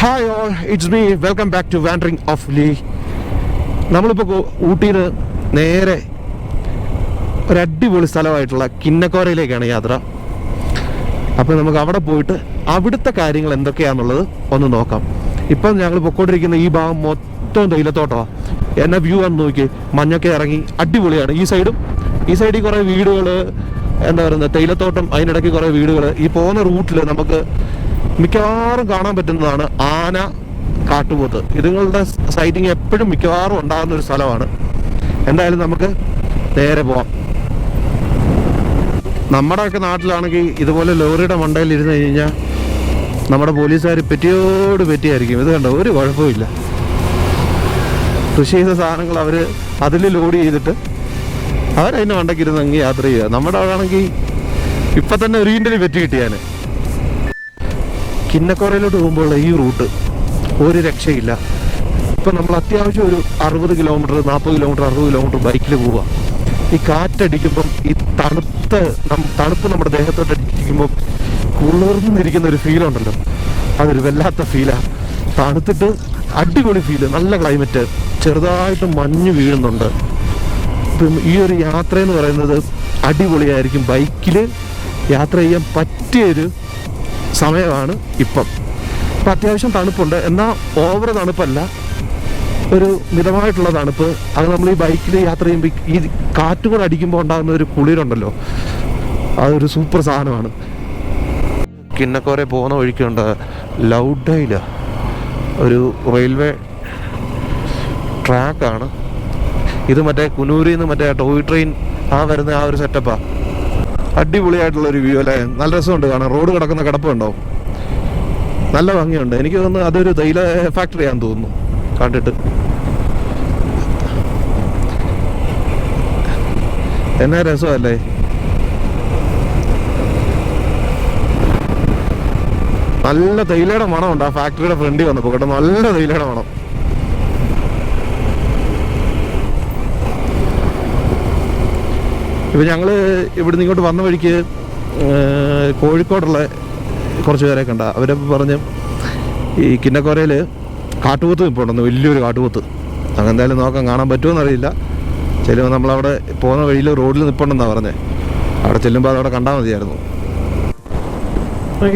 Hi all it's me welcome back to wandering of Lee നമ്മളിപ്പോൾ ഊട്ടിയിൽ നേരെ ഒരു അടിപൊളി സ്ഥലമായിട്ടുള്ള കിന്നക്കോരയിലേക്കാണ് യാത്ര. അപ്പോൾ നമുക്ക് അവിടെ പോയിട്ട് അവിടുത്തെ കാര്യങ്ങൾ എന്തൊക്കെയാണെന്നുള്ളത് ഒന്ന് നോക്കാം. ഇപ്പം ഞങ്ങൾ പൊക്കോണ്ടിരിക്കുന്ന ഈ ഭാഗം മൊത്തം തേയിലത്തോട്ടമാണ് എന്നെ വ്യൂ ആണ് നോക്കി മഞ്ഞൊക്കെ ഇറങ്ങി അടിപൊളിയാണ്. ഈ സൈഡും ഈ സൈഡിൽ കുറേ വീടുകൾ എന്താ പറയുന്നത് തേയിലത്തോട്ടം അതിനിടയ്ക്ക് കുറേ വീടുകൾ ഈ പോകുന്ന റൂട്ടിൽ നമുക്ക് മിക്കവാറും കാണാൻ പറ്റുന്നതാണ് ആന കാട്ടുപോത്ത്. ഇതുങ്ങളുടെ സൈറ്റിങ് എപ്പോഴും മിക്കവാറും ഉണ്ടാകുന്ന ഒരു സ്ഥലമാണ്. എന്തായാലും നമുക്ക് നേരെ പോവാം. നമ്മുടെ ഒക്കെ നാട്ടിലാണെങ്കിൽ ഇതുപോലെ ലോറിയുടെ മണ്ടയിൽ ഇരുന്ന് കഴിഞ്ഞാൽ നമ്മുടെ പോലീസുകാർ പെറ്റിയോട് പെറ്റിയായിരിക്കും. ഇത് കണ്ടോ? ഒരു കുഴപ്പമില്ല കൃഷി ചെയ്ത സാധനങ്ങൾ അവർ അതിൽ ലോഡ് ചെയ്തിട്ട് അവരതിന്റെ മണ്ടയ്ക്ക് ഇരുന്ന് അങ്ങ് യാത്ര ചെയ്യുക. നമ്മുടെ ആണെങ്കിൽ ഇപ്പം തന്നെ ഒരു ഇന്റലി പെറ്റി കിട്ടിയാന് കിന്നക്കോറയിലോട്ട് പോകുമ്പോഴുള്ള ഈ റൂട്ട് ഒരു രക്ഷയില്ല. ഇപ്പം നമ്മൾ അത്യാവശ്യം ഒരു അറുപത് കിലോമീറ്റർ നാൽപ്പത് കിലോമീറ്റർ അറുപത് കിലോമീറ്റർ ബൈക്കിൽ പോവുക ഈ കാറ്റടിക്കുമ്പം ഈ തണുത്ത് തണുപ്പ് നമ്മുടെ ദേഹത്തോട്ട് അടിക്കുമ്പം കുളിർന്നിരിക്കുന്ന ഒരു ഫീലുണ്ടല്ലോ അതൊരു വല്ലാത്ത ഫീലാണ് തണുത്തിട്ട് അടിപൊളി ഫീൽ നല്ല ക്ലൈമറ്റ് ചെറുതായിട്ട് മഞ്ഞ് വീഴുന്നുണ്ട്. ഇപ്പം ഈ ഒരു യാത്ര എന്ന് പറയുന്നത് അടിപൊളിയായിരിക്കും. ബൈക്കിൽ യാത്ര ചെയ്യാൻ പറ്റിയൊരു സമയമാണ് ഇപ്പം. അപ്പം അത്യാവശ്യം തണുപ്പുണ്ട്. എന്നാൽ ഓവർ തണുപ്പല്ല. ഒരു മിതമായിട്ടുള്ള തണുപ്പ്. അത് നമ്മൾ ഈ ബൈക്കിൽ യാത്ര ചെയ്യുമ്പോൾ ഈ കാറ്റും കൂടെ അടിക്കുമ്പോൾ ഉണ്ടാകുന്ന ഒരു കുളിരുണ്ടല്ലോ. അതൊരു സൂപ്പർ സാധനമാണ്. കിന്നക്കോരെ പോകുന്ന വഴിക്കുണ്ട്. ലൗഡയില ഒരു റെയിൽവേ ട്രാക്കാണ് ഇത് മറ്റേ കുനൂരിൽ നിന്ന് മറ്റേ ടോയ് ട്രെയിൻ ആ വരുന്ന ആ ഒരു സെറ്റപ്പാ അടിപൊളിയായിട്ടുള്ള ഒരു വ്യൂ അല്ലേ? നല്ല രസമുണ്ട് കാണാൻ. റോഡ് കിടക്കുന്ന കിടപ്പുണ്ടോ? നല്ല ഭംഗിയുണ്ട്. എനിക്ക് തോന്നുന്നു അതൊരു തൈല ഫാക്ടറി ആണെന്ന് തോന്നുന്നു. കണ്ടിട്ട്. എന്നാ രസമല്ലേ? നല്ല തേയിലയുടെ മണമുണ്ട്. ആ ഫാക്ടറിയുടെ ഫ്രണ്ടിൽ വന്നപ്പോ കേട്ടോ. നല്ല തേയിലയുടെ മണം. ഇപ്പൊ ഞങ്ങൾ ഇവിടുന്ന് ഇങ്ങോട്ട് വന്ന വഴിക്ക് കോഴിക്കോടുള്ള കുറച്ച് പേരെ കണ്ട. അവരെ പറഞ്ഞ് ഈ കിന്നക്കോരയിൽ കാട്ടുപോത്ത് നിൽപ്പുണ്ടെന്ന് വലിയൊരു കാട്ടുപോത്ത്. അങ്ങനെ എന്തായാലും നോക്കാൻ കാണാൻ പറ്റുമോ അറിയില്ല. ചെല്ലുമ്പോൾ നമ്മളവിടെ പോകുന്ന വഴിയിൽ റോഡിൽ നിൽപ്പുണ്ടെന്നാണ് പറഞ്ഞത് അവിടെ ചെല്ലുമ്പോൾ അതവിടെ കണ്ടാൽ മതിയായിരുന്നു.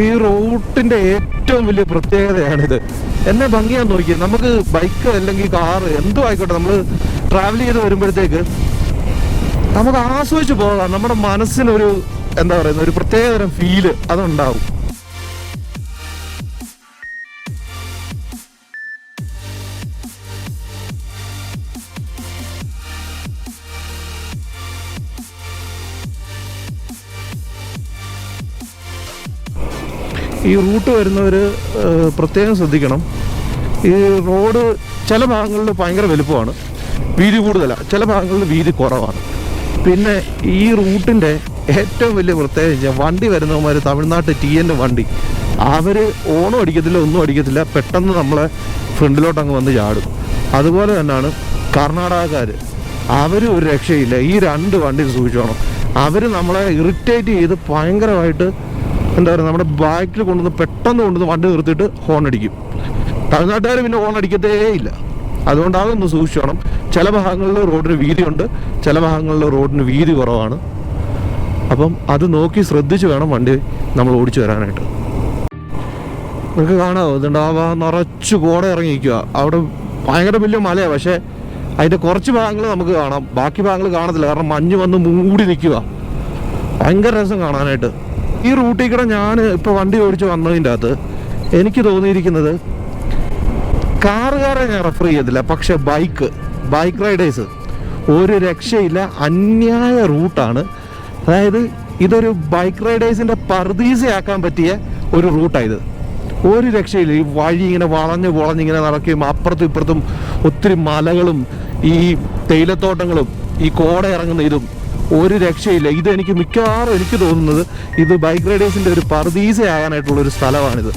ഈ റൂട്ടിന്റെ ഏറ്റവും വലിയ പ്രത്യേകതയാണിത്. എന്നെ ഭംഗിയാന്ന് നോക്കി നമുക്ക് ബൈക്ക് അല്ലെങ്കിൽ കാറ് എന്തോ ആയിക്കോട്ടെ നമ്മൾ ട്രാവൽ ചെയ്ത് വരുമ്പോഴത്തേക്ക് നമുക്ക് ആസ്വദിച്ച് പോകാം. നമ്മുടെ മനസ്സിനൊരു എന്താ പറയുന്ന ഒരു പ്രത്യേകതരം ഫീൽ അതുണ്ടാവും. ഈ റൂട്ട് വരുന്നവർ പ്രത്യേകം ശ്രദ്ധിക്കണം. ഈ റോഡ് ചില ഭാഗങ്ങളിൽ ഭയങ്കര വലുപ്പമാണ്. വീതി കൂടുതലാണ് ചില ഭാഗങ്ങളിൽ വീതി കുറവാണ്. പിന്നെ ഈ റൂട്ടിന്റെ ഏറ്റവും വലിയ പ്രത്യേകത വണ്ടി വരുന്നവന്മാർ തമിഴ്നാട്ട് ടി എന്റെ വണ്ടി. അവർ ഓണം അടിക്കത്തില്ല ഒന്നും അടിക്കത്തില്ല പെട്ടെന്ന് നമ്മളെ ഫ്രണ്ടിലോട്ട് അങ്ങ് വന്ന് ചാടും. അതുപോലെ തന്നെയാണ് കർണാടകക്കാർ അവർ ഒരു രക്ഷയില്ല ഈ രണ്ട് വണ്ടി സൂക്ഷിച്ചോണം അവർ നമ്മളെ ഇറിറ്റേറ്റ് ചെയ്ത് ഭയങ്കരമായിട്ട് എന്താ പറയുക നമ്മുടെ ബാക്കിൽ കൊണ്ടുവന്ന് പെട്ടെന്ന് കൊണ്ടുവന്ന് വണ്ടി നിർത്തിയിട്ട് ഹോൺ അടിക്കും. തമിഴ്നാട്ടുകാർ പിന്നെ ഹോൺ അടിക്കത്തേ ഇല്ല. അതുകൊണ്ട് അതൊന്ന് സൂക്ഷിച്ചോണം. ചില ഭാഗങ്ങളിൽ റോഡിന് വീതിയുണ്ട് ചില ഭാഗങ്ങളിൽ റോഡിന് വീതി കുറവാണ്. അപ്പം അത് നോക്കി ശ്രദ്ധിച്ച് വേണം വണ്ടി നമ്മൾ ഓടിച്ചു വരാനായിട്ട്. നിങ്ങൾക്ക് കാണാമോ ഇതുണ്ട് ആ ഭാഗം നിറച്ച് കോട ഇറങ്ങിയിരിക്കുക അവിടെ ഭയങ്കര വലിയ മലയാണ് പക്ഷേ അതിന്റെ കുറച്ച് ഭാഗങ്ങൾ നമുക്ക് കാണാം. ബാക്കി ഭാഗങ്ങൾ കാണത്തില്ല കാരണം മഞ്ഞ് വന്ന് മൂടി നിൽക്കുക ഭയങ്കര രസം കാണാനായിട്ട്. ഈ റൂട്ടിൽ കൂടെ ഞാൻ ഇപ്പോൾ വണ്ടി ഓടിച്ച് വന്നതിന്റെ അകത്ത് എനിക്ക് തോന്നിയിരിക്കുന്നത് കാറുകാരെ ഞാൻ റെഫർ ചെയ്യത്തില്ല പക്ഷെ ബൈക്ക് ബൈക്ക് റൈഡേഴ്സ് ഒരു രക്ഷയില്ല അന്യായ റൂട്ടാണ് അതായത് ഇതൊരു ബൈക്ക് റൈഡേഴ്സിന്റെ പർദീസയാക്കാൻ പറ്റിയ ഒരു റൂട്ടായത് ഒരു രക്ഷയില്ല. ഈ വഴി ഇങ്ങനെ വളഞ്ഞ് വളഞ്ഞിങ്ങനെ നടക്കുകയും അപ്പുറത്തും ഇപ്പുറത്തും ഒത്തിരി മലകളും ഈ തേയിലത്തോട്ടങ്ങളും ഈ കോട ഇറങ്ങുന്ന ഇതും ഒരു രക്ഷയില്ല. ഇത് എനിക്ക് മിക്കവാറും എനിക്ക് തോന്നുന്നത് ഇത് ബൈക്ക് റൈഡേഴ്സിന്റെ ഒരു പർദീസയാകാനായിട്ടുള്ള ഒരു സ്ഥലമാണിത്.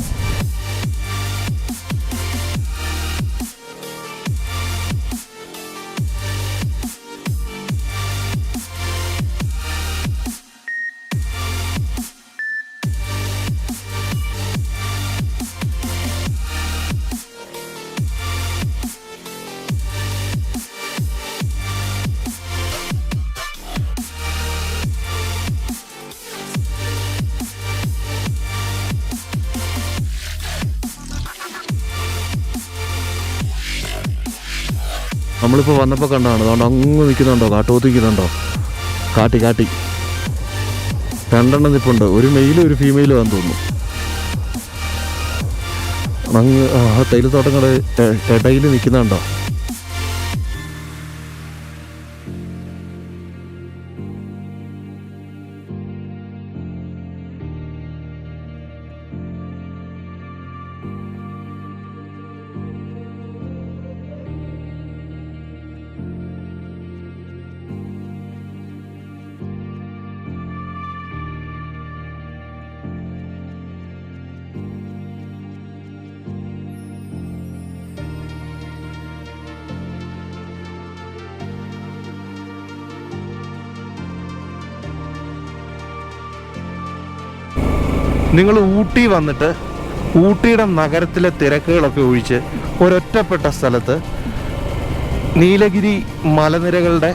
നമ്മളിപ്പോൾ വന്നപ്പോൾ കണ്ടതാണ് അതുകൊണ്ട് അങ്ങ് നിൽക്കുന്നുണ്ടോ കാട്ടുപോത്ത് നിൽക്കുന്നുണ്ടോ കാട്ടി കാട്ടി. രണ്ടെണ്ണം നിൽപ്പുണ്ട് ഒരു മെയിലും ഒരു ഫീമെയിലും ആണെന്ന് തോന്നുന്നു. അങ്ങ് ആ തൈലത്തോട്ടങ്ങളുടെ ഇടയിൽ നിൽക്കുന്നുണ്ടോ നിങ്ങൾ ഊട്ടി വന്നിട്ട് ഊട്ടിയുടെ നഗരത്തിലെ തിരക്കുകളൊക്കെ ഒഴിച്ച് ഒരൊറ്റപ്പെട്ട സ്ഥലത്ത് നീലഗിരി മലനിരകളുടെ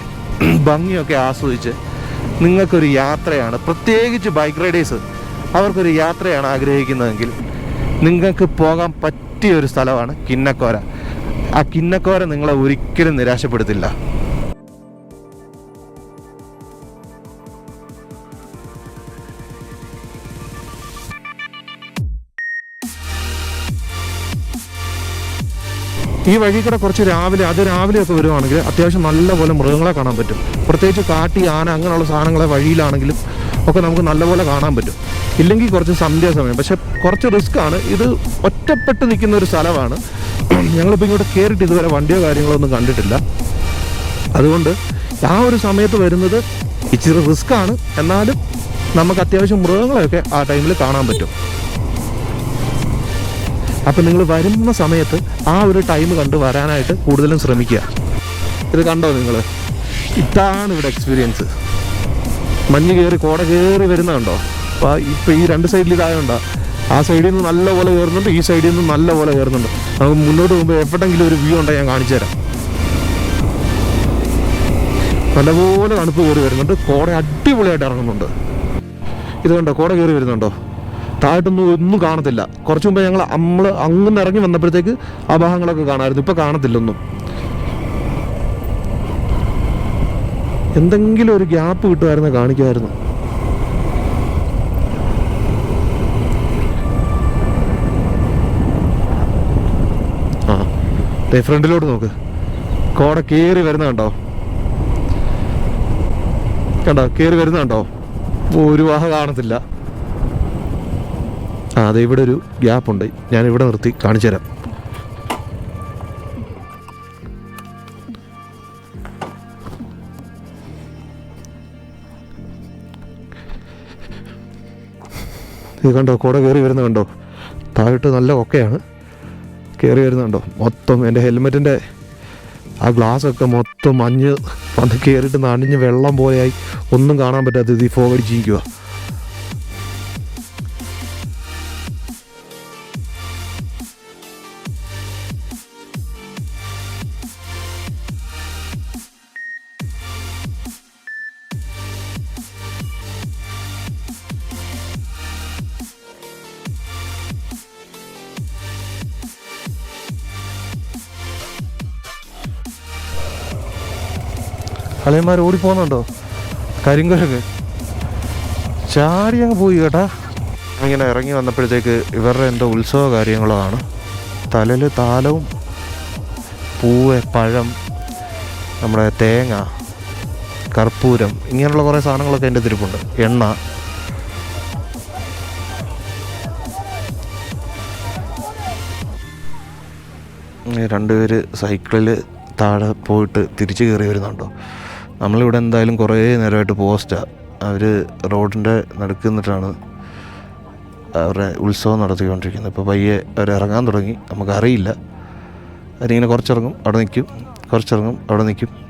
ഭംഗിയൊക്കെ ആസ്വദിച്ച് നിങ്ങൾക്കൊരു യാത്രയാണ്. പ്രത്യേകിച്ച് ബൈക്ക് റൈഡേഴ്സ് അവർക്കൊരു യാത്രയാണ് ആഗ്രഹിക്കുന്നതെങ്കിൽ നിങ്ങൾക്ക് പോകാൻ പറ്റിയ ഒരു സ്ഥലമാണ് കിന്നക്കോര. ആ കിന്നക്കോര നിങ്ങളെ ഒരിക്കലും നിരാശപ്പെടുത്തില്ല. ഈ വഴി കൂടെ കുറച്ച് രാവിലെ അത് രാവിലെയൊക്കെ വരുവാണെങ്കിൽ അത്യാവശ്യം നല്ലപോലെ മൃഗങ്ങളെ കാണാൻ പറ്റും. പ്രത്യേകിച്ച് കാട്ടി ആന അങ്ങനെയുള്ള സാധനങ്ങളെ വഴിയിലാണെങ്കിലും ഒക്കെ നമുക്ക് നല്ലപോലെ കാണാൻ പറ്റും. ഇല്ലെങ്കിൽ കുറച്ച് സന്ധ്യാസമയം പക്ഷെ കുറച്ച് റിസ്ക് ആണ്. ഇത് ഒറ്റപ്പെട്ട് നിൽക്കുന്ന ഒരു സ്ഥലമാണ്. ഞങ്ങളിപ്പോൾ ഇങ്ങോട്ട് കയറിയിട്ട് ഇതുവരെ വണ്ടിയോ കാര്യങ്ങളോ ഒന്നും കണ്ടിട്ടില്ല. അതുകൊണ്ട് ആ ഒരു സമയത്ത് വരുന്നത് ഇച്ചിരി റിസ്ക് ആണ്. എന്നാലും നമുക്ക് അത്യാവശ്യം മൃഗങ്ങളെയൊക്കെ ആ ടൈമിൽ കാണാൻ പറ്റും. അപ്പം നിങ്ങൾ വരുന്ന സമയത്ത് ആ ഒരു ടൈം കണ്ട് വരാനായിട്ട് കൂടുതലും ശ്രമിക്കുക. ഇത് കണ്ടോ നിങ്ങൾ? ഇതാണ് ഇവിടെ എക്സ്പീരിയൻസ് മഞ്ഞ് കയറി കോട കയറി വരുന്നതുണ്ടോ അപ്പോൾ ഇപ്പം ഈ രണ്ട് സൈഡിൽ ഇതായതുകൊണ്ടാണ് ആ സൈഡിൽ നിന്ന് നല്ല പോലെ കയറുന്നുണ്ട് ഈ സൈഡിൽ നിന്ന് നല്ല പോലെ കയറുന്നുണ്ട്. നമുക്ക് മുന്നോട്ട് പോകുമ്പോൾ എവിടെങ്കിലും ഒരു വ്യൂ ഉണ്ടെങ്കിൽ ഞാൻ കാണിച്ചു തരാം. നല്ലപോലെ തണുപ്പ് കയറി വരുന്നുണ്ട് കോട അടിപൊളിയായിട്ട് ഇറങ്ങുന്നുണ്ട്. ഇത് കണ്ടോ? കോട കയറി വരുന്നുണ്ടോ? താഴത്തൊന്നും ഒന്നും കാണത്തില്ല. കുറച്ച് മുമ്പ് ഞങ്ങൾ നമ്മൾ അങ്ങനെ ഇറങ്ങി വന്നപ്പോഴത്തേക്ക് ആ ഭാഗങ്ങളൊക്കെ കാണാമായിരുന്നു. ഇപ്പൊ കാണത്തില്ലൊന്നും. എന്തെങ്കിലും ഒരു ഗ്യാപ്പ് കിട്ടുമായിരുന്നു കാണിക്കുമായിരുന്നു. ആ ദേ ഫ്രണ്ടിലോട്ട് നോക്ക്. കോട കയറി വരുന്ന കണ്ടോ? കണ്ടോ? കയറി വരുന്ന കണ്ടോ? ഒരു വാഹ കാണത്തില്ല. ആ അതെ ഇവിടെ ഒരു ഗ്യാപ്പ് ഉണ്ട്. ഞാൻ ഇവിടെ നിർത്തി കാണിച്ചു തരാം. ഇത് കണ്ടോ കൂടെ കയറി വരുന്ന കണ്ടോ? താഴോട്ട് നല്ല ഒക്കെയാണ്. കയറി വരുന്നുണ്ടോ മൊത്തം എന്റെ ഹെൽമെറ്റിന്റെ ആ ഗ്ലാസ് ഒക്കെ മൊത്തം മഞ്ഞ് വന്ന് കയറിയിട്ട് നനഞ്ഞ് വെള്ളം പോലെയായി. ഒന്നും കാണാൻ പറ്റാത്തത് ഈ ഫോഗടിച്ചിരിക്കുക അളിയന്മാർ ഓടിപ്പോകുന്നുണ്ടോ? കരിങ്കുരങ്ങ്. ചാടി അങ്ങ് പോയി കേട്ടാ. ഇങ്ങനെ ഇറങ്ങി വന്നപ്പോഴത്തേക്ക് ഇവരുടെ എന്തോ ഉത്സവ കാര്യങ്ങളോ ആണ്. തലയിൽ താലവും പൂവ് പഴം നമ്മുടെ തേങ്ങ കർപ്പൂരം ഇങ്ങനെയുള്ള കുറേ സാധനങ്ങളൊക്കെ എന്റെ തിരിപ്പുണ്ട് എണ്ണ. രണ്ടുപേര് സൈക്കിളിൽ താഴെ പോയിട്ട് തിരിച്ചു കയറി വരുന്നുണ്ടോ? നമ്മളിവിടെ എന്തായാലും കുറേ നേരമായിട്ട് പോസ്റ്റാണ് അവർ റോഡിന്റെ നടുക്ക് നിന്നിട്ടാണ് അവരുടെ ഉത്സവം നടത്തിക്കൊണ്ടിരിക്കുന്നത്. ഇപ്പോൾ പയ്യെ അവർ ഇറങ്ങാൻ തുടങ്ങി. നമുക്കറിയില്ല. അവരിങ്ങനെ കുറച്ചിറങ്ങും അവിടെ നിൽക്കും കുറച്ചിറങ്ങും അവിടെ നിൽക്കും.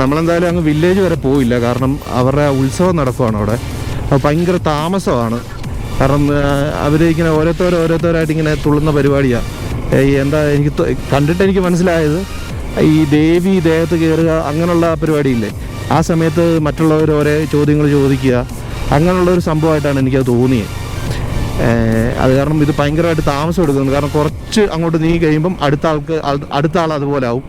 നമ്മളെന്തായാലും അങ്ങ് വില്ലേജ് വരെ പോയില്ല. കാരണം അവരുടെ ഉത്സവം നടക്കുവാണ് അവിടെ. അപ്പോൾ ഭയങ്കര താമസമാണ്. കാരണം അവർ ഇങ്ങനെ ഓരോരുത്തർ ഓരോരുത്തരായിട്ട് ഇങ്ങനെ തുള്ളുന്ന പരിപാടിയാണ് എന്താ എനിക്ക് കണ്ടിട്ട് എനിക്ക് മനസ്സിലായത് ഈ ദേവി ദേഹത്ത് കയറുക അങ്ങനെയുള്ള പരിപാടിയില്ലേ? ആ സമയത്ത് മറ്റുള്ളവർ ഓരോ ചോദ്യങ്ങൾ ചോദിക്കുക. അങ്ങനെയുള്ള ഒരു സംഭവമായിട്ടാണ് എനിക്കത് തോന്നിയത് അത് കാരണം ഇത് ഭയങ്കരമായിട്ട് താമസം എടുക്കുന്നുണ്ട്. കാരണം കുറച്ച് അങ്ങോട്ട് നീങ്ങി കഴിയുമ്പം അടുത്ത ആൾക്ക് അടുത്ത ആൾ അതുപോലെ ആവും.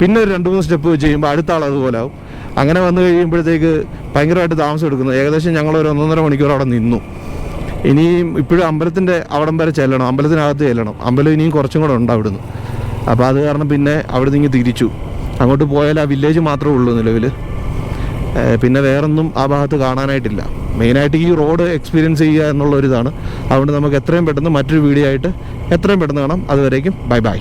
പിന്നെ ഒരു രണ്ട് മൂന്ന് സ്റ്റെപ്പ് വെച്ച് കഴിയുമ്പോൾ അടുത്ത ആൾ അതുപോലെ ആവും. അങ്ങനെ വന്നു കഴിയുമ്പോഴത്തേക്ക് ഭയങ്കരമായിട്ട് താമസം എടുക്കുന്നു. ഏകദേശം ഞങ്ങൾ ഒരു ഒന്നൊന്നര മണിക്കൂർ അവിടെ നിന്നു. ഇനിയും ഇപ്പോഴും അമ്പലത്തിന്റെ അവിടം വരെ ചെല്ലണം. അമ്പലത്തിനകത്ത് ചെല്ലണം. അമ്പലം ഇനിയും കുറച്ചും കൂടെ ഉണ്ട് അവിടുന്ന്. അപ്പോൾ അത് കാരണം പിന്നെ അവിടെ നിന്ന് തിരിച്ചു. അങ്ങോട്ട് പോയാൽ ആ വില്ലേജ് മാത്രമേ ഉള്ളൂ നിലവിൽ പിന്നെ വേറൊന്നും ആ ഭാഗത്ത് കാണാനായിട്ടില്ല. മെയിനായിട്ട് ഈ റോഡ് എക്സ്പീരിയൻസ് ചെയ്യുക എന്നുള്ള ഒരു ഇതാണ് അതുകൊണ്ട് നമുക്ക് എത്രയും പെട്ടെന്ന് മറ്റൊരു വീഡിയോ ആയിട്ട് എത്രയും പെട്ടെന്ന് കാണാം. അതുവരേക്കും ബൈ ബൈ.